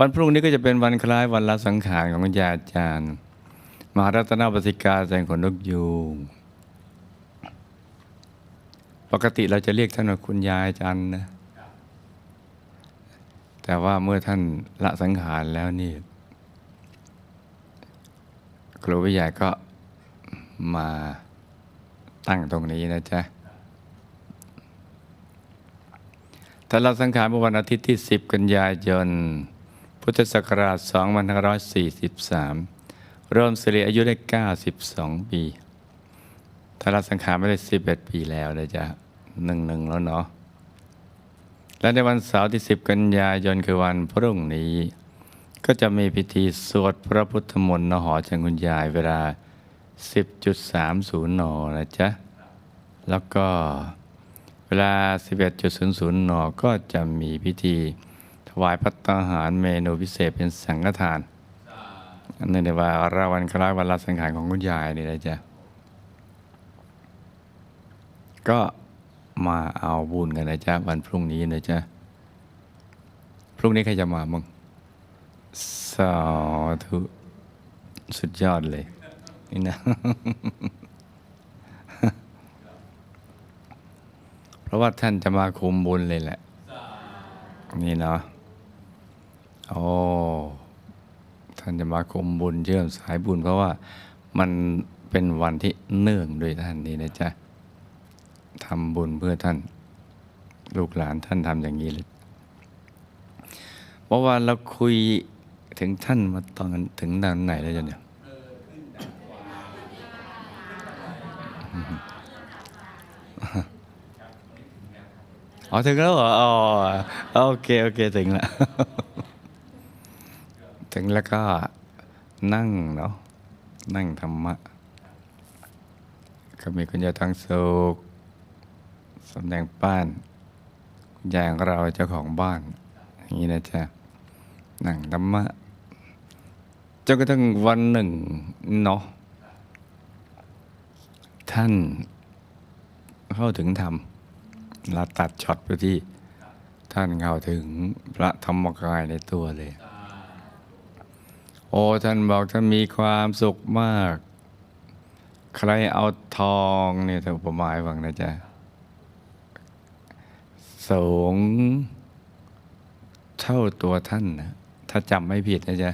วันพรุ่งนี้ก็จะเป็นวันคล้ายวันละสังขารของคุณยายอาจารย์ มหารัตนปฏิกาแสงขนนกยูงปกติเราจะเรียกท่านว่าคุณยายอาจารย์นะ แต่ว่าเมื่อท่านละสังขารแล้วนี่ครูวิทยาก็มาตั้งตรงนี้นะจ๊ะท่าละสังขารเมื่อวันอาทิตย์ที่ 10 กันยายน พุทธศักราช 2543 เรวมสิริอายุได้ 92 ปีทานละสังขารไม่ได้ 11 ปีแล้วนะจ๊ะหนึ่งหนึ่งแล้วเนาะ และในวันเสาร์ที่ 10 กันยายนคือวันพรุ่งนี้ ก็จะมีพิธีสวดพระพุทธมนต์นหอจังคุณยายเวลา 10.30 น นะจ๊ะ แล้วก็เวลา 11.00 น ก็จะมีพิธี วายพัตตาหารเมนูพิเศษเป็นสังฆทานอันนี้ในว่าราวันคล้ายวันละสังขารของคุณยายนี่นะจ๊ะก็มาเอาบุญกันนะจ๊ะวันพรุ่งนี้นะจ๊ะพรุ่งนี้ใครจะมามึงสาธุสุดยอดเลย นี่นะ เพราะว่าท่านจะมาคุมบุญเลยแหละ นี่เนาะ โอ้ท่านจะมาคุมบุญเชื่อมสายบุญ เพราะว่ามันเป็นวันที่เนื่องด้วยท่านนี่นะจ๊ะทำบุญเพื่อท่าน ลูกหลานท่านทำอย่างนี้เลยเพราะว่าเราคุยถึงท่านมาตอนถึงนานไหนแล้วจ๊ะเนี่ยอ๋อถึงแล้วเหรอ อ๋อ โอเค โอเค ถึงแล้ว ถึงแล้วก็นั่งเนาะนั่งธรรมะ ก็มีคุณยายทองสุขสำแดงป้าน คุณยายของเราเจ้าของบ้าน อย่างนี้นะจ๊ะนั่งธรรมะจนกระทั่งวันหนึ่งเนาะท่านเข้าถึงธรรมเราตัดช็อตไปที่ท่านเข้าถึงพระธรรมกายในตัวเลย โอ้ท่านบอกท่านมีความสุขมาก ใครเอาทองเนี่ยถ้าอุปมาให้ฟังนะจ๊ะสูงเท่าตัวท่านนะถ้าจำไม่ผิดนะจ๊ะ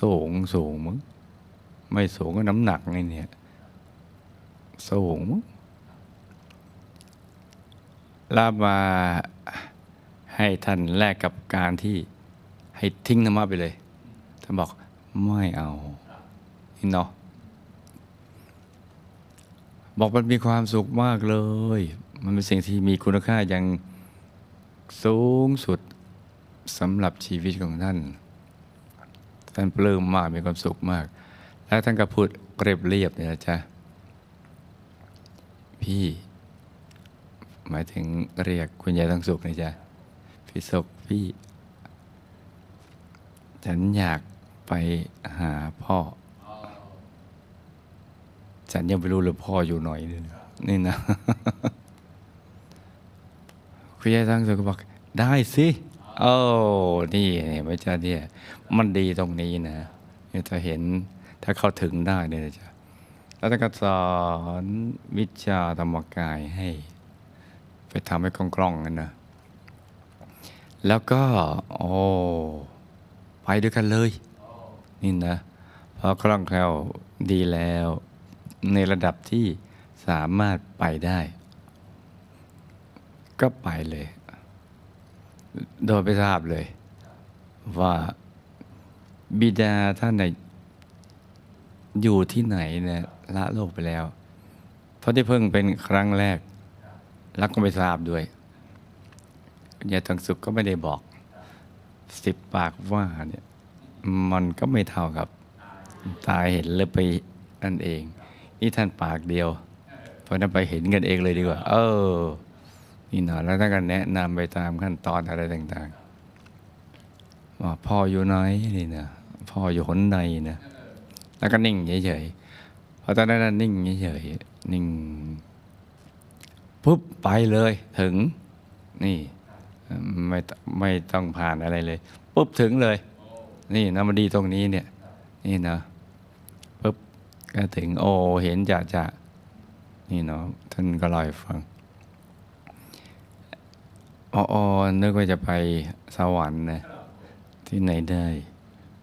สูงสูงมั้งไม่สูงก็น้ำหนักไงเนี่ยสูงมั้งลามาให้ท่านแลกกับการที่ให้ทิ้งธรรมะไปเลย ท่านบอกไม่เอานี่เนาะบอกมันมีความสุขมากเลย มันเป็นสิ่งที่มีคุณค่าอย่างสูงสุดสำหรับชีวิตของท่าน ท่านปลื้มมากมีความสุขมาก แล้วท่านก็พูดเรียบเรียบเนี่ยนะจ๊ะพี่ หมายถึงเรียกคุณยายทั้งสุขนะจ๊ะพี่สุขพี่ ฉันอยาก ไปหาพ่อ ฉันยังไม่รู้เลยพ่ออยู่หน่อยนึงนี่นะคุณยายตั้งสุขก็บอกได้สิโอ้นี่เนี่ยไม่ใช่เนี่ย มันดีตรงนี้นะเนี่ยถ้าเห็นถ้าเข้าถึงได้เนี่ยนะจ๊ะแล้วท่านก็สอนวิชาธรรมกายให้ ไปทำให้คล่องๆกันนะแล้วก็ โอ้ไปด้วยกันเลย นี่นะพอคล่องแคล่วดีแล้ว ในระดับที่สามารถไปได้ ก็ไปเลย โดยไปทราบเลย ว่าบิดาท่านน่ะอยู่ที่ไหนเนี่ยละโลกไปแล้ว เพราะที่เพิ่งเป็นครั้งแรกแล้วก็ไม่ทราบด้วยยายทองสุขก็ไม่ได้บอก สิบปากว่าเนี่ย มันก็ไม่เท่ากับ ตาเห็นเลยไปนั่นเอง นี่ท่านปากเดียว เพราะนั้นไปเห็นกันเองเลยดีกว่า เออ นี่หน่อยแล้วท่านก็แนะนำไปตามขั้นตอนอะไรต่างๆว่าพ่ออยู่ไหนนี่นะพ่ออยู่หนใดนะแล้วก็นิ่งเฉยๆพอตอนนั้นนิ่งเฉยๆนิ่งปุ๊บไปเลยถึงนี่ไม่ไม่ต้องผ่านอะไรเลย ปุ๊บถึงเลย นี่นะมันดีตรงนี้เนี่ย นี่นะปุ๊บก็ถึงโอเห็นจะจะนี่เนาะท่านก็ล่าให้ฟังอ๋ออนึกว่าจะไปสวรรค์นะที่ไหนได้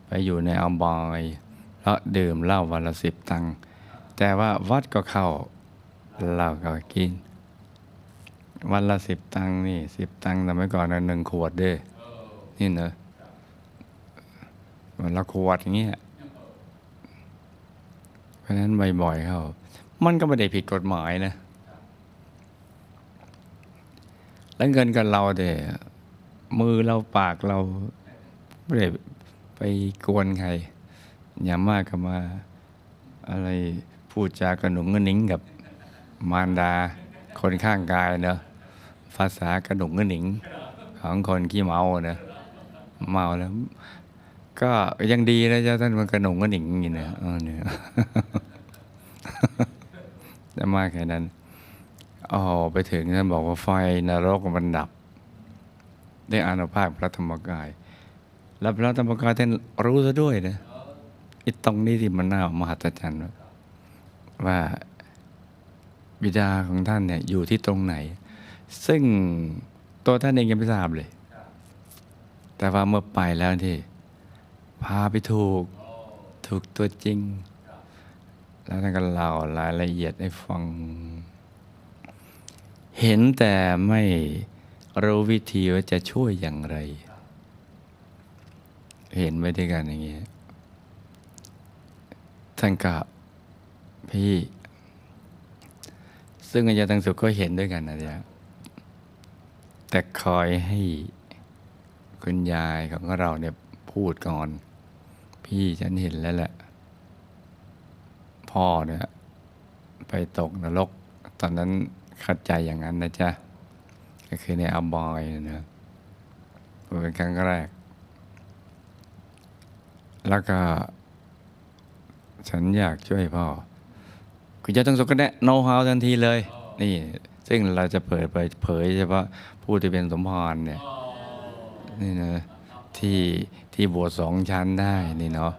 ไปอยู่ในอัมบอยแล้วดื่มเหล้าวันละสิบตังค์แต่ว่าวัดก็เข้าเหล้าก็กิน วันละสิบตังค์นี่สิบตังค์แต่ไม่ก่อนนะหนึ่งขวดเด้ นี่เนอะ วันละขวดอย่างเงี้ยเพราะฉะนั้นบ่อยๆเข้ามันก็ไม่ได้ผิดกฎหมายนะ แล้วเงินกับเราเด้มือเราปากเราไม่ได้ไปกวนใคร อย่ามากก็มาอะไรพูดจากระหนุงกระหนิงกับมารดาคนข้างกายเนอะภาษากระหนุงกระหนิงของคนขี้เมาเนอะเมาแล้ว ก็ยังดีนะเจ้าท่านมันกระหนุงกระหนิงอย่างนี้นะเออเนี่ยจะมากแค่นั้นอ๋อไปถึงท่านบอกว่าไฟนรกมันดับ ได้อานุภาพพระธรรมกาย แล้วพระธรรมกายท่านรู้ซะด้วยนะอีตรงนี้ที่มันน่ามหัศจรรย์ว่าว่าบิดาของท่านเนี่ยอยู่ที่ตรงไหน ซึ่งตัวท่านเองยังไม่ทราบเลย แต่ว่าเมื่อไปแล้วที่ พาไปถูก ถูกตัวจริง แล้วท่านก็เล่ารายละเอียดให้ฟัง เห็นแต่ไม่รู้วิธีว่าจะช่วยอย่างไร เห็นไว้ด้วยกันอย่างนี้ท่านก็พี่ ซึ่งอาจารย์ตังสุขก็เห็นด้วยกันนะจ๊ะแต่คอยให้คุณยายของเราเนี่ยพูดก่อน พี่ฉันเห็นแล้วแหละ พ่อเนี่ยไปตกนรก ตอนนั้นข้าใจอย่างนั้นนะจ๊ะ ก็คือในอับบอยนะเป็นครั้งแรก แล้วก็ ฉันอยากช่วยพ่อ คุณจะต้องสกก็แนะโน้ตฮาวทันทีเลย นี่ ซึ่งเราจะเปิดเผยเผยเฉพาะผู้ที่เป็นสมภารเนี่ย นี่นะ ที่ที่บวชสองชั้นได้นี่เนาะ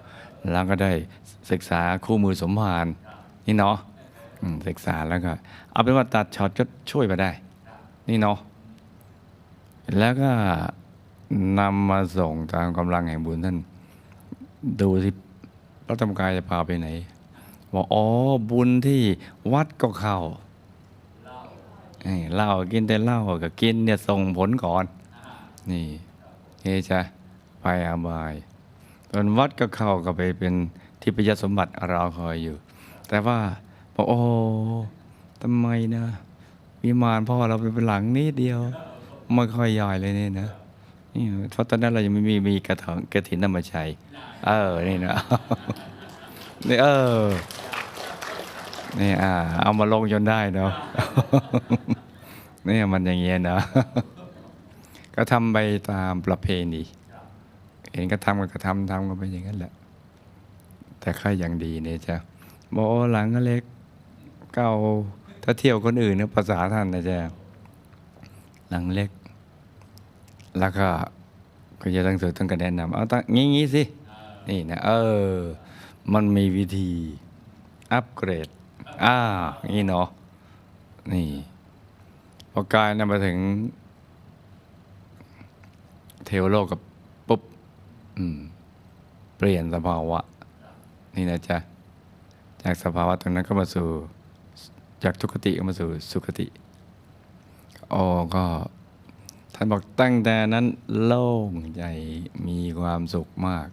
แล้วก็ได้ศึกษาคู่มือสมภารนี่เนาะศึกษาแล้วก็ เอาเป็นว่าตัดช็อตก็ช่วยมาได้ นี่เนาะแล้วก็นำมาส่งตามกำลังแห่งบุญท่านดูที่พระธรรมกายจะพาไปไหนบอกอ๋อบุญที่วัดก็เข้าเหล้ากินแต่เหล้าก็กินเนี่ยส่งผลก่อน นี่เฮจ้ะ ไปอาบายตอนวัดก็เข้าก็ไปเป็นทิพยสมบัติรอคอยอยู่ แต่ว่าบอกโอ้ทำไมนะวิมานพ่อเราเป็นหลังนิดเดียวไม่ค่อยย่อยเลยเนี่ยนะนี่เพราะตอนนั้นเรายังไม่มีมีกระถางกระถินนำมาใช้เออ นี่นะนี่เออ นี่อ่า เอามาลงจนได้เนาะนี่มันอย่างเงี้ยนะ ก็ทำไปตามประเพณี เห็นก็ทำก็กระทำทำก็ไปอย่างนั้นแหละ แต่ค่อยยังดีเนี่ยจ้ะบอกโอ้หลังก็เล็กเก่าถ้าเที่ยวคนอื่นเนี่ยภาษาท่านนะจ๊ะหลังเล็ก แล้วก็ก็จะต้องสือต้องกระแนะนำเอาตั้งงี้งี้สิ นี่นะเออ มันมีวิธีอัปเกรด อ่างี้เนาะนี่พอกายนะมาถึง เทวโลกกับปุ๊บ เปลี่ยนสภาวะ นี่นะจ๊ะ จากสภาวะตรงนั้นก็มาสู่ จากทุกขติก็มาสู่สุขติอ๋อก็ท่านบอกตั้งแต่นั้นโล่งใจมีความสุขมาก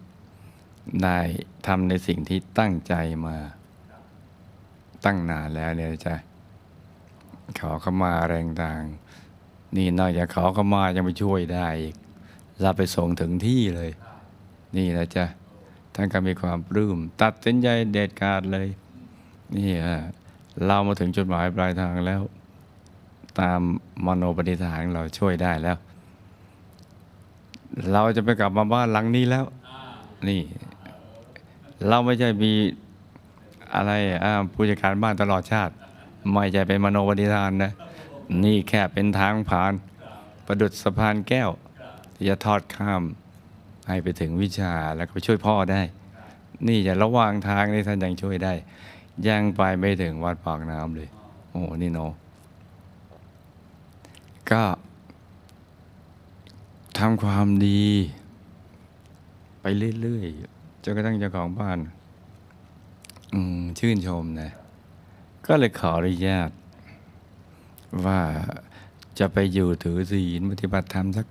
ได้ทำในสิ่งที่ตั้งใจมาตั้งนานแล้วเนี่ยจ๊ะขอเข้ามาแรงต่าง นี่นอกจากขอเข้ามายังไปช่วยได้อีกเราไปส่งถึงที่เลย นี่นะจ๊ะท่านก็มีความปลื้มตัดสินใจเด็ดขาดเลย นี่ฮะเรามาถึงจุดหมายปลายทางแล้ว ตามมโนปณิธานเราช่วยได้แล้ว เราจะไปกลับมาบ้านหลังนี้แล้ว นี่ เราไม่ใช่มีอะไรอ่าผู้จัดการบ้านตลอดชาติ ไม่ใช่เป็นมโนปณิธานนะนี่แค่เป็นทางผ่าน ประดุดสะพานแก้วที่จะทอดข้าม ให้ไปถึงวิชาแล้วก็ไปช่วยพ่อได้ นี่จะระหว่างทางนี่ท่านยังช่วยได้ ยังไปไม่ถึงวัดปากน้ำเลย โอ้โหนี่เนาะก็ทำความดี ไปเรื่อยๆจนกระทั่งเจ้าของบ้าน อืมชื่นชมนะ ก็เลยขออนุญาต ว่าจะไปอยู่ถือศีลปฏิบัติธรรมสัก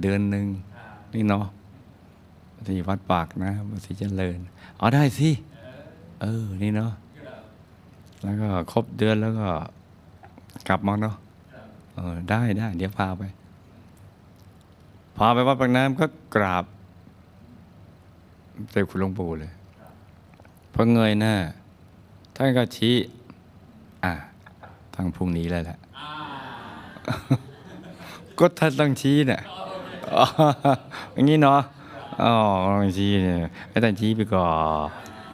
เดือนหนึ่งนี่เนาะ ที่วัดปากนะวัดศรีเจริญอ๋อได้สิเออนี่เนาะแล้วก็ครบเดือนแล้วก็กลับมาเนาะเออได้ได้เดี๋ยวพาไป พาไปวัดปากน้ำก็กราบเต็คุณหลวงปู่เลยพอเงยหน้าท่านก็ชี้อะทางพรุ่งนี้แล้วแหละก็ท่านต้องชี้เนี่ยอย่างนี้เนาะ อ๋อต้องชี้